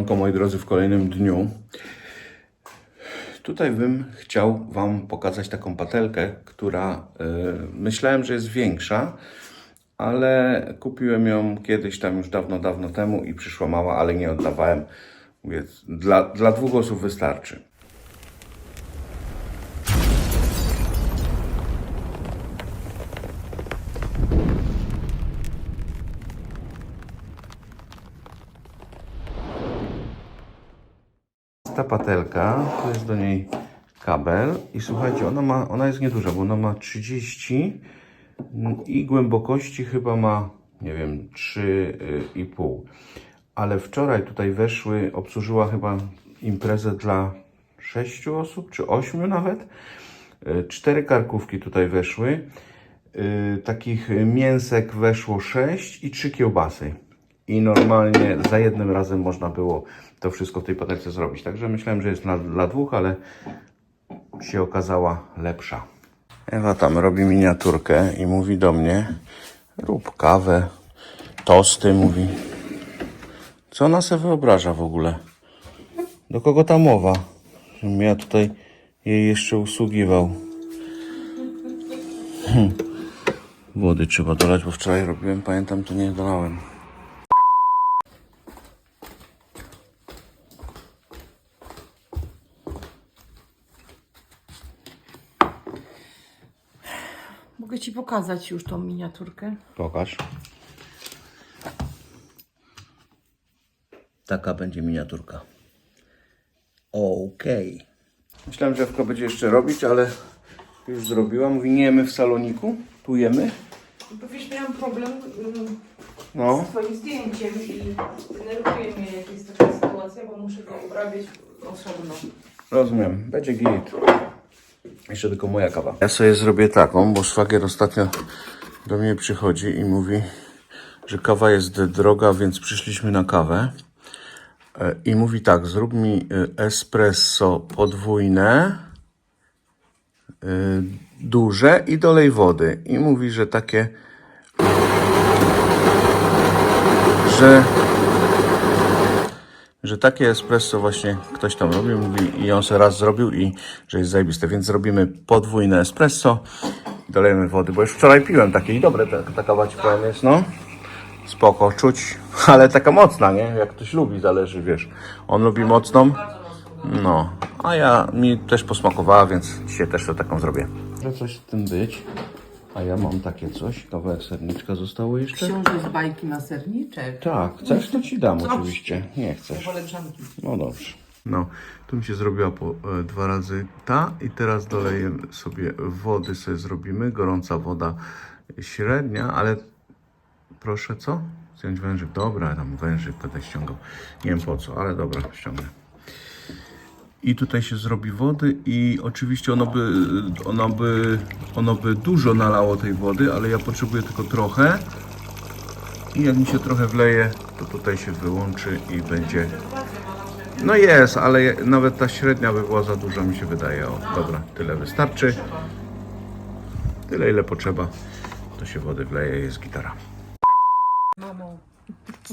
Siemanko moi drodzy w kolejnym dniu. Tutaj bym chciał Wam pokazać taką patelkę, która y, myślałem, że jest większa, ale kupiłem ją kiedyś tam już dawno, dawno temu i przyszła mała, ale nie oddawałem. Mówię, dla, dla dwóch osób wystarczy. Ta patelka, to jest do niej kabel i słuchajcie, ona, ma, ona jest nieduża, bo ona ma 30 i głębokości chyba ma, nie wiem, 3,5. Ale wczoraj tutaj weszły, obsłużyła chyba imprezę dla 6 osób, czy 8 nawet. Y, Cztery karkówki tutaj weszły. Y, Takich mięsek weszło 6 i 3 kiełbasy. I normalnie za jednym razem można było to wszystko w tej patelce zrobić. Także myślałem, że jest dla, dla dwóch, ale się okazała lepsza. Ewa tam robi miniaturkę i mówi do mnie, rób kawę, tosty, mówi. Co ona sobie wyobraża w ogóle? Do kogo ta mowa? Żebym ja tutaj jej jeszcze usługiwał. Hm. Wody trzeba dolać, bo wczoraj robiłem, pamiętam, to nie dolałem. Mogę Ci pokazać już tą miniaturkę. Pokaż. Taka będzie miniaturka. Okej. Myślałem, że Ewka będzie jeszcze robić, ale już zrobiła. Mówi, nie jemy w saloniku, tu jemy. Bo wiesz, miałam problem ym, No. z Twoim zdjęciem i denerwuje mnie jak jest taka sytuacja, bo muszę go obrabiać osobno. Rozumiem, będzie git. Jeszcze tylko moja kawa. Ja sobie zrobię taką, bo szwagier ostatnio do mnie przychodzi i mówi, że kawa jest droga, więc przyszliśmy na kawę. E, I mówi tak, zrób mi e, espresso podwójne, e, duże i dolej wody. I mówi, że takie, że że takie espresso właśnie ktoś tam robił, mówi i on se raz zrobił i że jest zajebiste, więc zrobimy podwójne espresso, dolejemy wody, bo już wczoraj piłem takie i dobre ta, ta kawa ci powiem jest, no. Spoko, czuć, ale taka mocna, nie? Jak ktoś lubi, zależy, wiesz. On lubi mocną, no. A ja, mi też posmakowała, więc dzisiaj też to taką zrobię. Może coś w tym być, a ja mam takie coś, kawałek serniczka zostało jeszcze? Książę z bajki na serniczek. Tak, chcesz, to ci dam oczywiście. Nie chcesz. Wolę grzanki. No dobrze. No, tu mi się zrobiła po e, dwa razy ta i teraz doleję sobie wody, sobie zrobimy. Gorąca woda średnia, ale proszę co? Zdjąć wężyk. Dobra, tam wężyk będę ściągał. Nie wiem po co, ale dobra, ściągnę. I tutaj się zrobi wody i oczywiście ono by, ono by, ono by dużo nalało tej wody, ale ja potrzebuję tylko trochę. I jak mi się trochę wleje, to tutaj się wyłączy i będzie no jest, ale nawet ta średnia by była za duża, mi się wydaje. O, dobra, tyle wystarczy. Tyle, ile potrzeba. To się wody wleje, jest gitara. Mamo,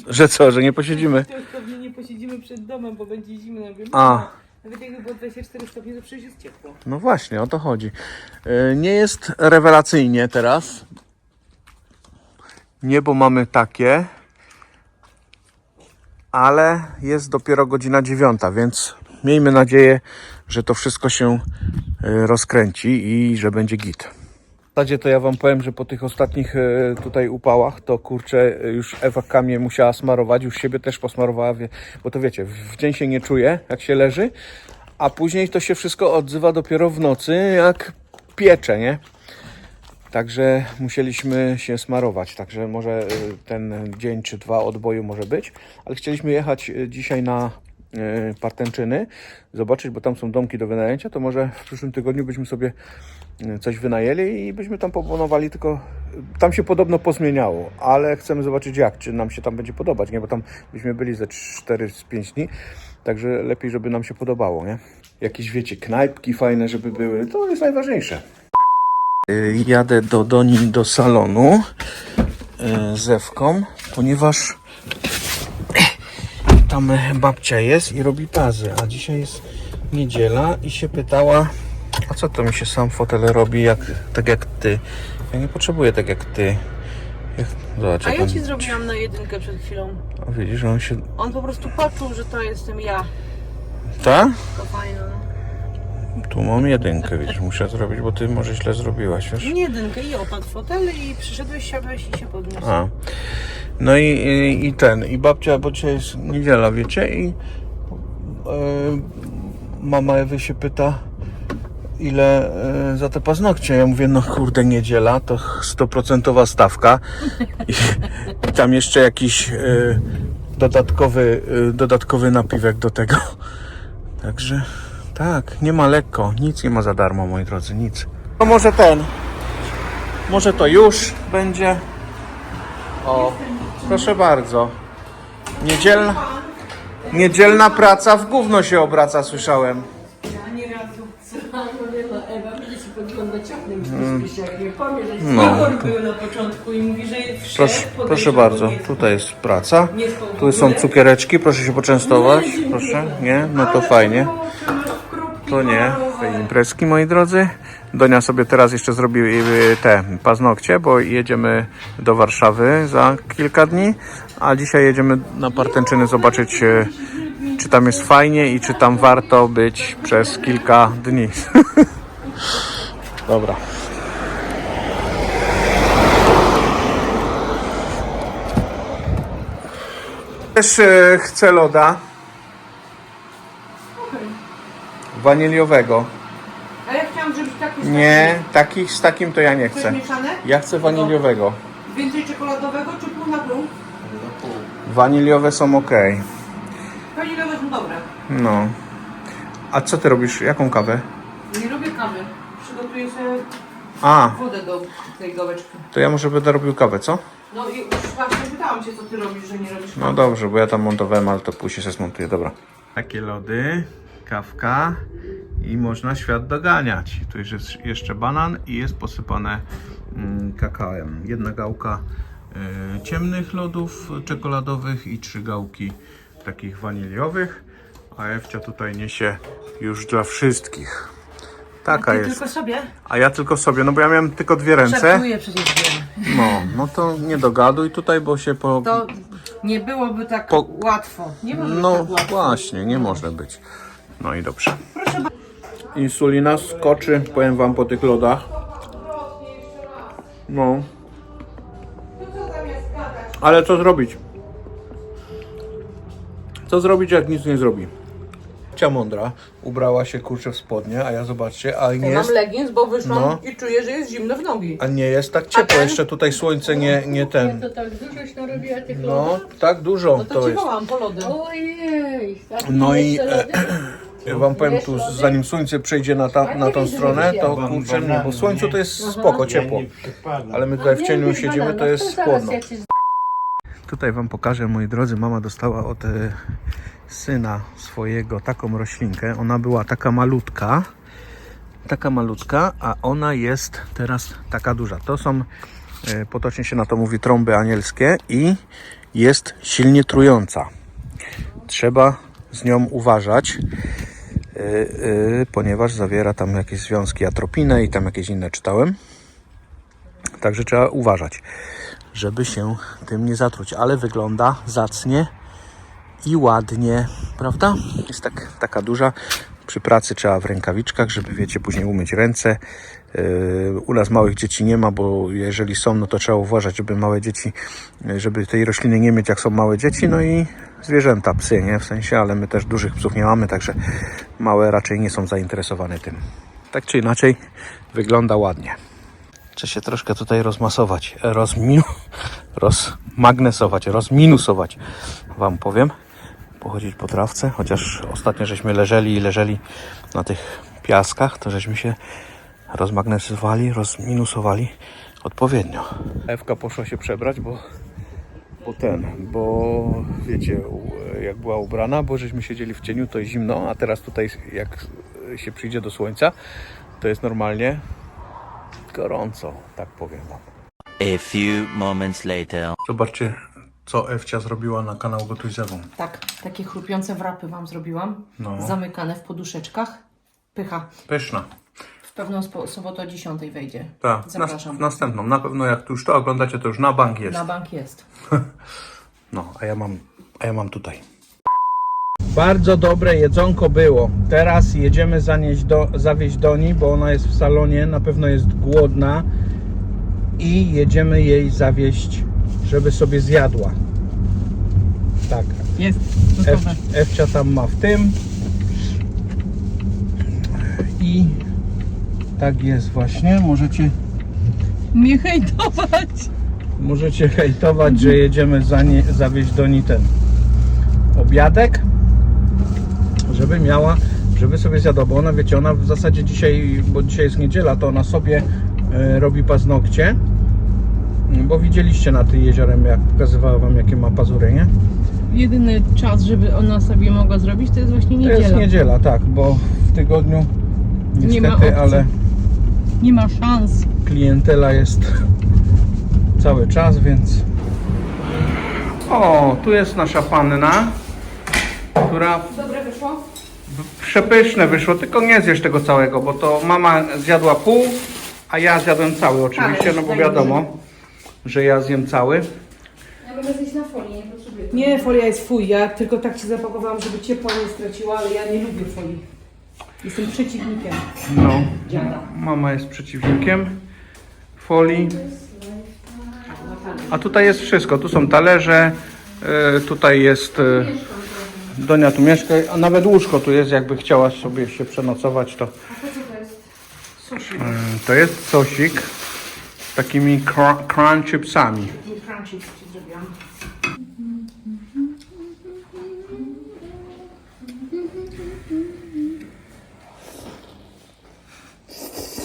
Że co, że nie posiedzimy? pewnie nie posiedzimy przed domem, bo będzie zimno. A. Nawet jakby było 24 stopnie, to przecież jest ciepło. No właśnie, o to chodzi. Yy, Nie jest rewelacyjnie teraz. Niebo mamy takie, ale jest dopiero godzina dziewiąta, więc miejmy nadzieję, że to wszystko się yy, rozkręci i że będzie git. Zasadzie to ja wam powiem, że po tych ostatnich e, tutaj upałach, to kurczę, e, już Ewa kamie musiała smarować, już siebie też posmarowała, bo to wiecie, w dzień się nie czuje, jak się leży, a później to się wszystko odzywa dopiero w nocy, jak piecze, nie? Także musieliśmy się smarować, także może y, ten dzień czy dwa odboju może być, ale chcieliśmy jechać dzisiaj na Partęczyny, zobaczyć, bo tam są domki do wynajęcia, to może w przyszłym tygodniu byśmy sobie coś wynajęli i byśmy tam pobonowali, tylko tam się podobno pozmieniało, ale chcemy zobaczyć jak, czy nam się tam będzie podobać, nie, bo tam byśmy byli ze 4 z 5 dni, także lepiej, żeby nam się podobało, nie? Jakieś, wiecie, knajpki fajne, żeby były, to jest najważniejsze. Y, jadę do Doni do salonu y, z Ewką, ponieważ tam babcia jest i robi pazy, a dzisiaj jest niedziela i się pytała, a co to mi się sam fotel robi, jak, tak jak ty? Ja nie potrzebuję tak jak ty. Jak, zobacz, A jak ja on, ci zrobiłam na jedynkę przed chwilą. O, widzisz, on się... On po prostu poczuł, że to jestem ja. Ta? To fajne. no. Tu mam jedynkę, widzisz, muszę zrobić, bo ty może źle zrobiłaś, wiesz? Nie jedynkę i opadł fotel i przyszedłeś, siadłeś i się podniósł. A. No i, i, i ten, i babcia, bo dzisiaj jest niedziela, wiecie, i e, mama Ewy się pyta, ile e, za te paznokcie. Ja mówię, no kurde, niedziela to stoprocentowa stawka. I, I tam jeszcze jakiś e, dodatkowy, e, dodatkowy napiwek do tego. Także tak, nie ma lekko, nic nie ma za darmo, moi drodzy, nic. No może ten, może to już będzie. O, proszę bardzo. Niedzielna, niedzielna praca w gówno się obraca, słyszałem. Ewa, będzie że jak nie powie, że No. no. był na początku i mówi, że wszedł, Proszę, proszę bardzo, tutaj jest praca. Tu są cukiereczki, proszę się poczęstować. Proszę, nie? No to fajnie. To nie, te imprezki moi drodzy. Donia sobie teraz jeszcze zrobi y, te paznokcie, bo jedziemy do Warszawy za kilka dni, a dzisiaj jedziemy na Partęczyny zobaczyć, y, czy tam jest fajnie i czy tam warto być przez kilka dni. Dobra. Też y, chcę loda waniliowego. A ja chciałam, żebyś taki Nie, takich z takim to ja nie chcę. Chcesz mieszane? Ja chcę waniliowego. Więcej czekoladowego czy pół na pół? Waniliowe są ok. Waniliowe są dobre. No. A co ty robisz? Jaką kawę? Nie lubię kawy. Przygotuję sobie A, wodę do tej gałeczki. to ja może będę robił kawę, co? No i już właśnie pytałam cię, co ty robisz, że nie robisz No dobrze, bo ja tam montowałem, ale to później się zmontuję, dobra. Takie lody, kawka i można świat doganiać. Tu jest jeszcze banan i jest posypane mm, kakaoem. Jedna gałka y, ciemnych lodów czekoladowych i trzy gałki takich waniliowych. A Ewcia tutaj niesie już dla wszystkich. Taka Ty jest. tylko sobie? A ja tylko sobie, no bo ja miałem tylko dwie ręce. Żartuję przecież wiem. No, no to nie dogaduj tutaj, bo się po... To nie byłoby tak Po- łatwo. Nie może być No tak łatwo. właśnie, nie może być. No i dobrze. Insulina skoczy, powiem wam, po tych lodach. No. Ale co zrobić? Co zrobić, jak nic nie zrobi? Cia mądra ubrała się kurczę w spodnie, a ja zobaczcie, a nie Ja jest, mam leggings, bo wyszłam No. i czuję, że jest zimno w nogi. a nie jest tak ciepło. ten? Jeszcze tutaj słońce nie, nie ten. To tak dużoś narobiła tych No, lodów? tak dużo No to, to ci jest. wołam po lody. Ojej, takie No i, jeszcze lody? Ja wam powiem tu, zanim słońce przejdzie na, ta, na tą stronę, to kurczę, nie, bo słońcu to jest spoko, ciepło. Ale my tutaj w cieniu siedzimy, to jest zaraz chłodno. Tutaj wam pokażę, moi drodzy, mama dostała od e, syna swojego taką roślinkę. Ona była taka malutka, taka malutka, a ona jest teraz taka duża. To są, e, potocznie się na to mówi, trąby anielskie i jest silnie trująca. Trzeba z nią uważać, e, e, ponieważ zawiera tam jakieś związki atropinę i tam jakieś inne czytałem. Także trzeba uważać, żeby się tym nie zatruć, ale wygląda zacnie i ładnie, prawda? Jest tak, taka duża. Przy pracy trzeba w rękawiczkach, żeby wiecie, później umyć ręce. Yy, u nas małych dzieci nie ma, bo jeżeli są, no to trzeba uważać, żeby małe dzieci, yy, żeby tej rośliny nie mieć, jak są małe dzieci, no i zwierzęta, psy, nie? W sensie, ale my też dużych psów nie mamy, także małe raczej nie są zainteresowane tym. Tak czy inaczej, wygląda ładnie. Trzeba się troszkę tutaj rozmasować, rozminu, rozmagnesować, rozminusować, wam powiem. Pochodzić po trawce, chociaż ostatnio żeśmy leżeli i leżeli na tych piaskach, to żeśmy się rozmagnesowali, rozminusowali odpowiednio. Ewka poszła się przebrać, bo, bo ten, bo wiecie, jak była ubrana, bo żeśmy siedzieli w cieniu, to jest zimno, a teraz tutaj jak się przyjdzie do słońca, to jest normalnie gorąco, tak powiem wam. A few moments later. Zobaczcie, co Ewcia zrobiła na kanał Gotuj Zewą. Tak, takie chrupiące wrapy Wam zrobiłam. No. Zamykane w poduszeczkach. Pycha. Pyszna. W pewną spo- sobotę o 10 wejdzie. Tak, nas, Zapraszam. następną. Na pewno jak tu już to oglądacie, to już na bank jest. Na bank jest. No, a ja mam, a ja mam tutaj. Bardzo dobre jedzonko było. Teraz jedziemy zanieść do, zawieźć do niej, bo ona jest w salonie, na pewno jest głodna i jedziemy jej zawieźć, żeby sobie zjadła. Tak. Jest. Ew, Ewcia tam ma w tym. I tak jest właśnie. Możecie Nie hejtować. Możecie hejtować, że jedziemy za nie, zawieźć do niej ten obiadek, żeby miała, żeby sobie zjadła, bo ona wiecie, ona w zasadzie dzisiaj, bo dzisiaj jest niedziela, to ona sobie e, robi paznokcie, bo widzieliście na tym jeziorem, jak pokazywała wam jakie ma pazury, nie? Jedyny czas, żeby ona sobie mogła zrobić, to jest właśnie To niedziela. jest niedziela, tak, bo w tygodniu Nie ma niestety, opcji. ale Nie ma szans. klientela jest cały czas, więc. O, tu jest nasza panna, która Dobre wyszło? przepyszne wyszło, tylko nie zjesz tego całego, bo to mama zjadła pół, a ja zjadłem cały oczywiście, Tak, no bo wiadomo, że ja zjem cały. Ja mogę zjeść na folii, nie potrzebuję. Nie, folia jest fuj. Ja tylko tak się zapakowałam, żeby ciepła nie straciła, ale ja nie lubię folii. Jestem przeciwnikiem. No, Dziada. mama jest przeciwnikiem folii. A tutaj jest wszystko, tu są talerze, y, tutaj jest... y, Donia tu mieszka, a nawet łóżko tu jest, jakby chciała sobie się przenocować, to... Sushi. Mm, To jest sosik z takimi cr-. Crunchy ci zrobiłam.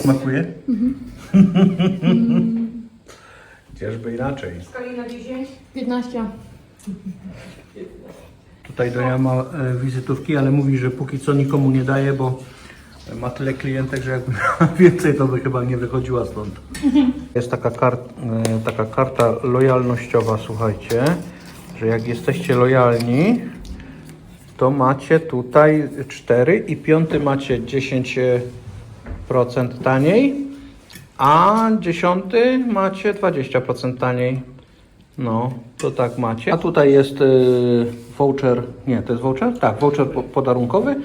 Smakuje? Chociażby inaczej. Skali na 10? 15. Tutaj Donia ma e, wizytówki, ale mówi, że póki co nikomu nie daje, bo ma tyle klientek, że jakby miała więcej, to by chyba nie wychodziła stąd. Jest taka, kar- e, taka karta lojalnościowa, słuchajcie, że jak jesteście lojalni, to macie tutaj 4 i piąty macie 10% taniej, a dziesiąty macie 20% taniej. No, to tak macie. A tutaj jest y, voucher, nie, to jest voucher? Tak, voucher po- podarunkowy.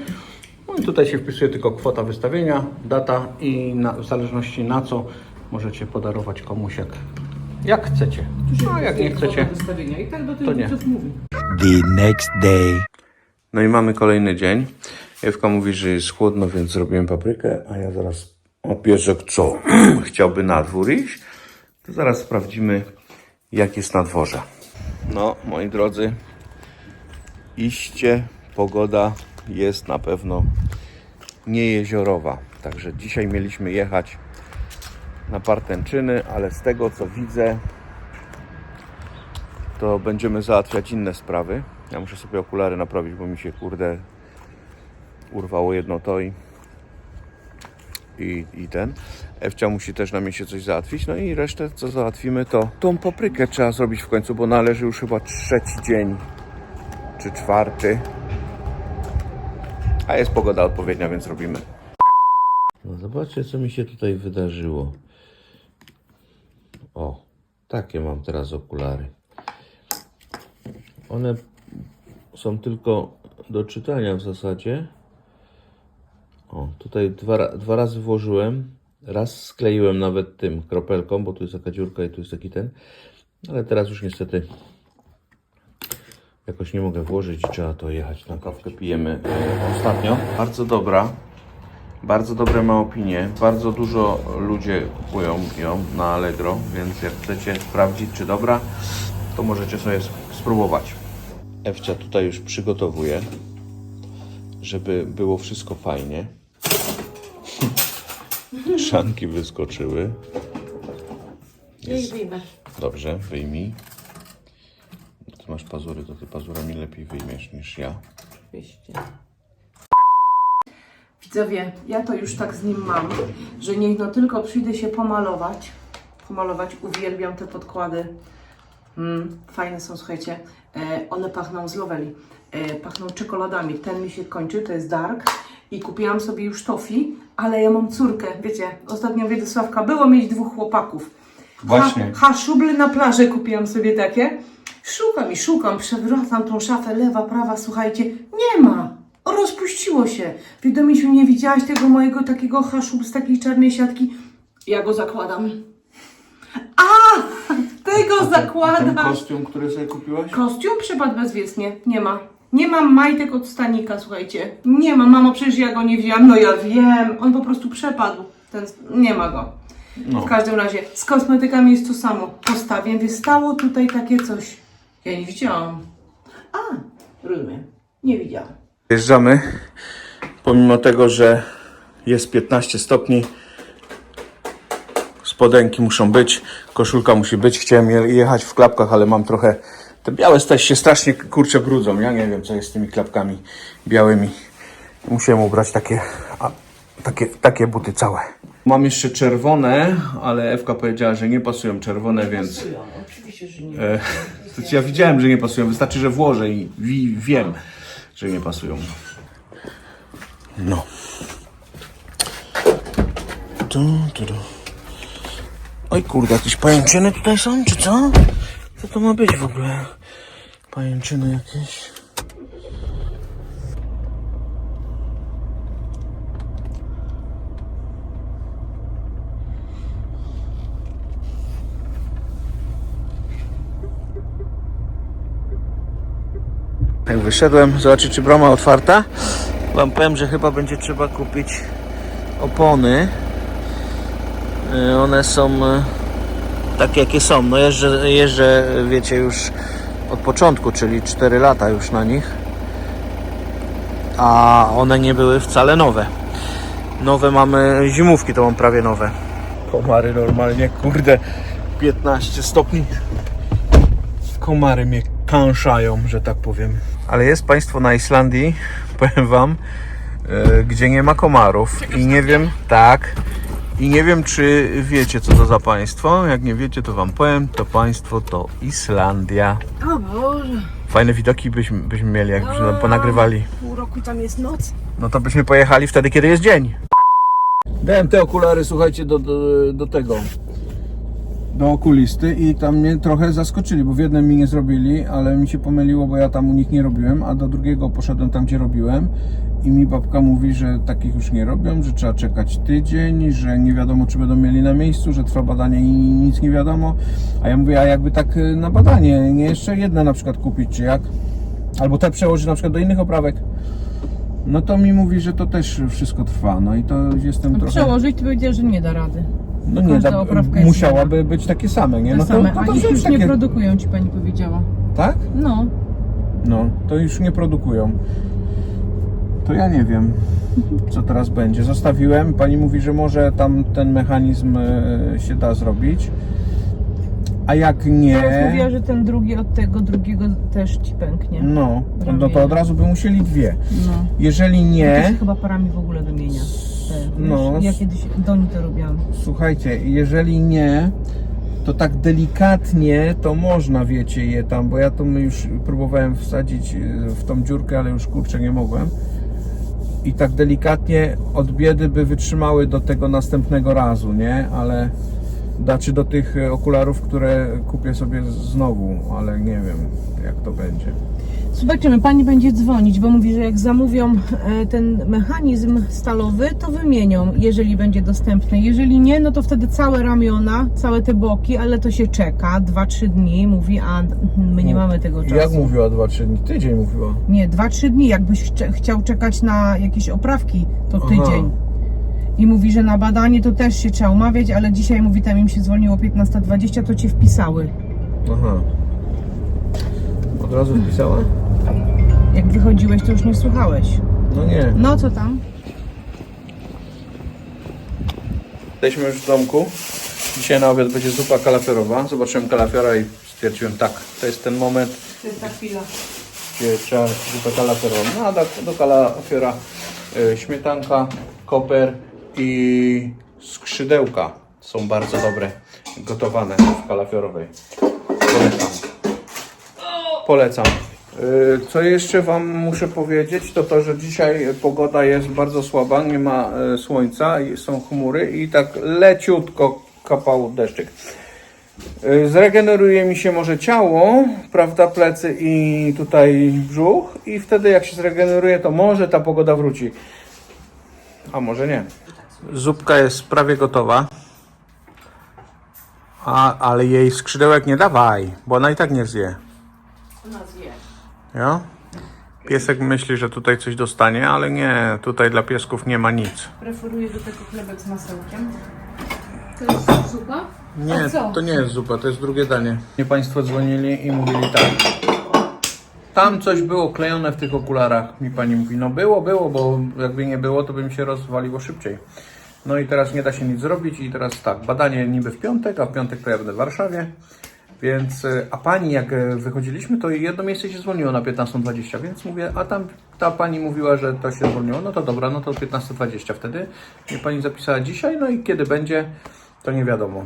No i tutaj się wpisuje tylko kwota wystawienia, data i na, w zależności na co możecie podarować komuś jak, jak chcecie. No, a jak nie chcecie. wystawienia. I tak do To tych nie. widzów mówi. the next day. No i mamy kolejny dzień. Ewka mówi, że jest chłodno, więc zrobiłem paprykę, a ja zaraz o piesek co? Chciałby na dwór iść? To zaraz sprawdzimy, jak jest na dworze. No, moi drodzy, iście pogoda jest na pewno niejeziorowa. Także dzisiaj mieliśmy jechać na Partęczyny, ale z tego co widzę, to będziemy załatwiać inne sprawy. Ja muszę sobie okulary naprawić, bo mi się kurde urwało jedno to i, i, i ten. Ewcia musi też na się coś załatwić. No i resztę co załatwimy to tą paprykę trzeba zrobić w końcu, bo należy już chyba trzeci dzień czy czwarty. A jest pogoda odpowiednia, więc robimy. No zobaczcie co mi się tutaj wydarzyło. O, takie mam teraz okulary. One są tylko do czytania w zasadzie. O, tutaj dwa, dwa razy włożyłem. Raz skleiłem nawet tym kropelką, bo tu jest taka dziurka i tu jest taki ten. Ale teraz już niestety jakoś nie mogę włożyć i trzeba to jechać na kawkę. Pijemy e, ostatnio. Bardzo dobra. Bardzo dobre ma opinie. Bardzo dużo ludzie kupują ją na Allegro, więc jak chcecie sprawdzić, czy dobra, to możecie sobie sp- spróbować. Ewcia tutaj już przygotowuje, żeby było wszystko fajnie. Szanki wyskoczyły. Jest. Dobrze, wyjmij. Ty masz pazury, to ty pazurami lepiej wyjmiesz niż ja. Oczywiście. Widzowie, ja to już tak z nim mam, że niech no tylko przyjdę się pomalować. Pomalować, uwielbiam te podkłady. Mm, fajne są, słuchajcie. E, one pachną z Loveli. E, pachną czekoladami. Ten mi się kończy, to jest dark. I kupiłam sobie już tofi, ale ja mam córkę. Wiecie, ostatnio Wiedysławka było mieć dwóch chłopaków. Właśnie. Ha, ha szubly na plaży kupiłam sobie takie. Szukam i szukam, przewracam tą szafę, lewa, prawa, słuchajcie, nie ma. Rozpuściło się. Wiadomisiu, nie widziałaś tego mojego takiego haszub z takiej czarnej siatki? Ja go zakładam. A! Tego zakładam! kostium, który sobie kupiłaś? Kostium przepadł bezwiecznie. Nie ma. Nie mam majtek od stanika, słuchajcie. Nie ma. Mamo, przecież ja go nie wzięłam. No ja wiem. On po prostu przepadł. Ten... Nie ma go. No. W każdym razie, z kosmetykami jest to samo. Postawię, wystało tutaj takie coś. Ja nie widziałam. A, rozumiem. Nie widziałam. Jeżdżamy, pomimo tego, że jest 15 stopni, spodenki muszą być, koszulka musi być. Chciałem je- jechać w klapkach, ale mam trochę. Te białe też się strasznie kurczę brudzą. Ja nie wiem, co jest z tymi klapkami białymi. Musiałem ubrać takie, a, takie, takie buty całe. Mam jeszcze czerwone, ale Ewka powiedziała, że nie pasują czerwone, więc. Oczywiście, że nie. To ja widziałem, że nie pasują. Wystarczy, że włożę i wi- wiem, że nie pasują. No. Tu, tu, tu. Oj kurde, jakieś pajęczyny tutaj są, czy co? Co to ma być w ogóle? Pajęczyny jakieś. Wyszedłem zobaczyć, czy brama otwarta, wam powiem, że chyba będzie trzeba kupić opony. Y, One są y, takie, jakie są. No jeżdżę, jeżdżę, wiecie, już od początku, czyli 4 lata już na nich. A one nie były wcale nowe. Nowe mamy, zimówki to mam prawie nowe. Komary normalnie, kurde, 15 stopni komary mnie kąszają, że tak powiem. Ale jest państwo na Islandii, powiem wam, e, gdzie nie ma komarów i nie wiem, tak, i nie wiem czy wiecie co to za państwo. Jak nie wiecie to wam powiem, to państwo to Islandia. O Boże, Fajne widoki byśmy, byśmy mieli, jakbyśmy tam ponagrywali. pół roku tam jest noc. No to byśmy pojechali wtedy, kiedy jest dzień. Dałem te okulary, słuchajcie, do, do, do tego. Do okulisty i tam mnie trochę zaskoczyli, bo w jednym mi nie zrobili, ale mi się pomyliło, bo ja tam u nich nie robiłem, a do drugiego poszedłem tam, gdzie robiłem i mi babka mówi, że takich już nie robią, że trzeba czekać tydzień, że nie wiadomo, czy będą mieli na miejscu, że trwa badanie i nic nie wiadomo. A ja mówię, a jakby tak y, na badanie, nie jeszcze jedne na przykład kupić, czy jak? Albo te przełożyć na przykład do innych oprawek. No to mi mówi, że to też wszystko trwa. No i to jestem trochę. Przełożyć to powiedział, że nie da rady. No nie, każda da, oprawka jest musiałaby być takie same, nie? No to, same, no a to ich wziąć już nie produkują, ci pani powiedziała. Tak? No, No, to już nie produkują. To ja nie wiem, co teraz będzie. Zostawiłem. Pani mówi, że może tam ten mechanizm e, się da zrobić. A jak teraz mówiła, nie, że ten drugi od tego drugiego też ci pęknie. no, no to od razu by musieli dwie. No. Jeżeli To nie, się chyba parami w ogóle wymienia. Te, No. Ja kiedyś do nich to robiłam. Słuchajcie, jeżeli nie, to tak delikatnie to można, wiecie, je tam, bo ja to już próbowałem wsadzić y, w tą dziurkę, ale już kurczę nie mogłem. I tak delikatnie od biedy by wytrzymały do tego następnego razu, nie? Ale znaczy do tych y, okularów, które kupię sobie znowu, ale nie wiem jak to będzie. Zobaczymy, pani będzie dzwonić, bo mówi, że jak zamówią e, ten mechanizm stalowy, to wymienią, jeżeli będzie dostępny. Jeżeli nie, no to wtedy całe ramiona, całe te boki, ale to się czeka 2-3 dni. Mówi, a my nie mamy tego czasu. Jak mówiła 2-3 dni? Tydzień mówiła. Nie, 2-3 dni. Jakbyś chciał czekać na jakieś oprawki, to Aha. I mówi, że na badanie to też się trzeba umawiać, ale dzisiaj mówi, tam im się zwolniło 15.20, to cię wpisały. Aha. Od razu wpisała? Jak wychodziłeś, to już nie słuchałeś. No nie. No co tam? Jesteśmy już w domku. Dzisiaj na obiad będzie zupa kalafiorowa. Zobaczyłem kalafiora i stwierdziłem, tak, to jest ten moment, To jest ta chwila. gdzie trzeba zupę kalafiorową. No a do, do kalafiora y, śmietanka, koper i skrzydełka są bardzo dobre, gotowane w kalafiorowej. Polecam. Polecam. Y, Co jeszcze Wam muszę powiedzieć, to to, że dzisiaj pogoda jest bardzo słaba, nie ma e, słońca, są chmury i tak leciutko kapał deszczyk. Y, Zregeneruje mi się może ciało, prawda, plecy i tutaj brzuch i wtedy jak się zregeneruje, to może ta pogoda wróci. A może nie. Zupka jest prawie gotowa. A, ale jej skrzydełek nie dawaj, bo ona i tak nie zje. Ona zje. Ja? Piesek myśli, że tutaj coś dostanie, ale nie, tutaj dla piesków nie ma nic. Preferuję do tego chlebek z masełkiem. To jest zupa? Nie, to nie jest zupa, to jest drugie danie. Nie Państwo dzwonili i mówili tak. Tam coś było klejone w tych okularach, mi pani mówi. No było, było, bo jakby nie było, to by mi się rozwaliło szybciej. No i teraz nie da się nic zrobić i teraz tak, badanie niby w piątek, a w piątek to ja będę w Warszawie. Więc, y, a pani jak y, wychodziliśmy, to jedno miejsce się zwolniło na 15.20, więc mówię, a tam ta pani mówiła, że to się zwolniło, no to dobra, no to 15.20 wtedy. Mnie pani zapisała dzisiaj, no i kiedy będzie, to nie wiadomo.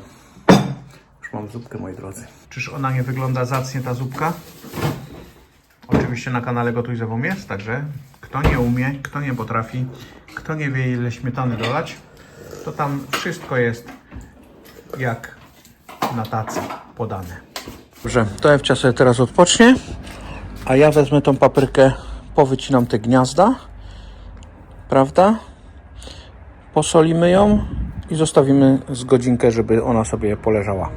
Już mam zupkę, moi drodzy. Czyż ona nie wygląda zacnie, ta zupka? Oczywiście na kanale Gotuj ze jest, także kto nie umie, kto nie potrafi, kto nie wie ile śmietany dolać, to tam wszystko jest jak na tacy podane. Dobrze, to Ewcia sobie teraz odpocznie, a ja wezmę tą paprykę, powycinam te gniazda, prawda? Posolimy ją i zostawimy z godzinkę, żeby ona sobie poleżała.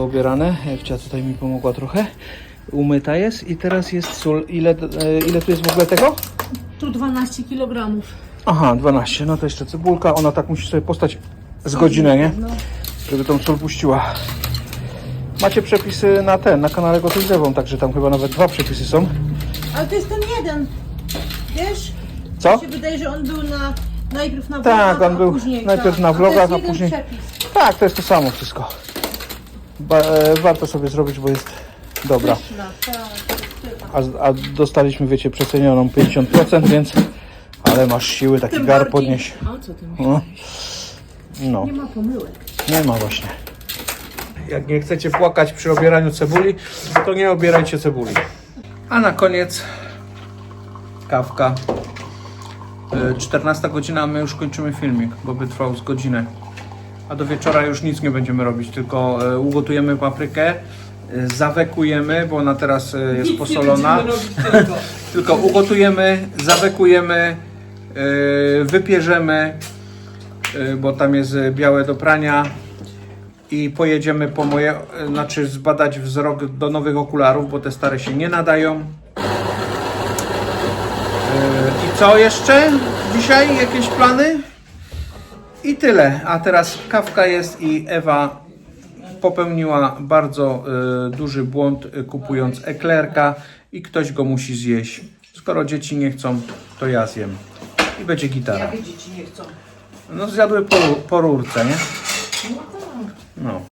Jest poobierane. Ewcia tutaj mi pomogła trochę. Umyta jest i teraz jest sól. Ile, e, ile tu jest w ogóle tego? Tu 12 kg. Aha, 12. No to jeszcze cebulka. Ona tak musi sobie postać z godzinę, nie? Żeby tą sól puściła. Macie przepisy na ten, na kanale Gotuj z Ewą, także tam chyba nawet dwa przepisy są. Ale to jest ten jeden. Wiesz? Co? Mi się wydaje, że on był na najpierw na Tak, vlogach, on a był później, najpierw tak. na A vlogach, a jeden później- Przepis. Tak, to jest to samo wszystko. Ba, e, warto sobie zrobić, bo jest dobra. Tak. A, a dostaliśmy, wiecie, przecenioną 50%, więc... Ale masz siły taki Tym gar bardziej-. A co ty No. no. Nie ma pomyłek. Nie ma właśnie. Jak nie chcecie płakać przy obieraniu cebuli, to nie obierajcie cebuli. A na koniec kawka. E, 14 godzina, a my już kończymy filmik, bo by trwał z godzinę. A do wieczora już nic nie będziemy robić, tylko e, ugotujemy paprykę, e, zawekujemy, bo ona teraz e, jest posolona. tylko ugotujemy, zawekujemy, wypierzemy, bo tam jest białe do prania i pojedziemy po moje, znaczy zbadać wzrok do nowych okularów, bo te stare się nie nadają. I co jeszcze? Dzisiaj jakieś plany? I tyle. A teraz kawka jest i Ewa popełniła bardzo e, duży błąd e, kupując eklerka i ktoś go musi zjeść. Skoro dzieci nie chcą, to ja zjem. I będzie gitara. dzieci nie chcą. No zjadły po, po rurce, nie? No.